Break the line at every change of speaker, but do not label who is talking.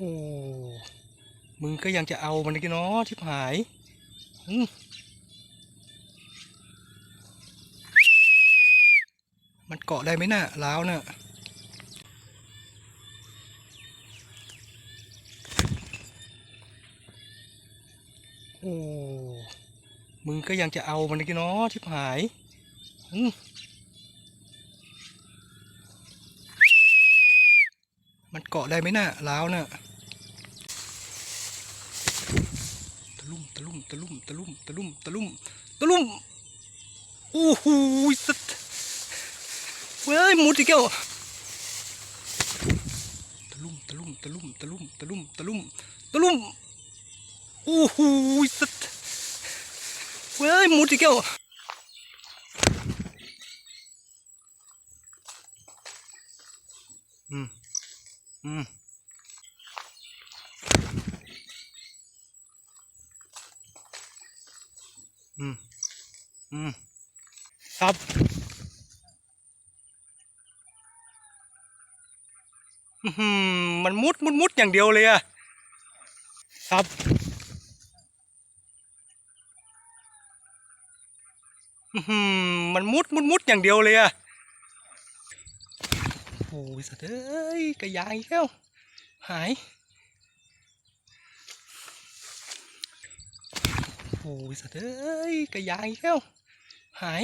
อ้มึงก็ยังจะเอามันอีกันเนาะชิบหายมันเกาะได้ไหมน่ะล้าวน่ะโอ้มึงก็ยังจะเอามันอีกันเนาะชิบหายอืม มันเกาะได้ไหมน่ะล้าวน่ะตะลุ่มตะลุ่มตะลุ่มตะลุ่มตะลุ่มตะลุ่มตะลุ่มโอ้โหสัตว์เว้ยมุดอีกแล้วตะลุ่มตะลุ่มตะลุ่มตะลุ่มตะลุ่มตะลุ่มตะลุ่มโอ้โหสัตว์เว้ยมุดอีกแล้วอืม อืมอืมอืมครับอื้อหือมันมุดมุดมุดอย่างเดียวเลยอะครับอื้อหือมันมุดมุดมุดอย่างเดียวเลยอะ โอ้ยสัตว์เอ้ยกระยายอีกแล้วหายโอ้ยสัตว์เอ้ยกระยายอีกแล้วหาย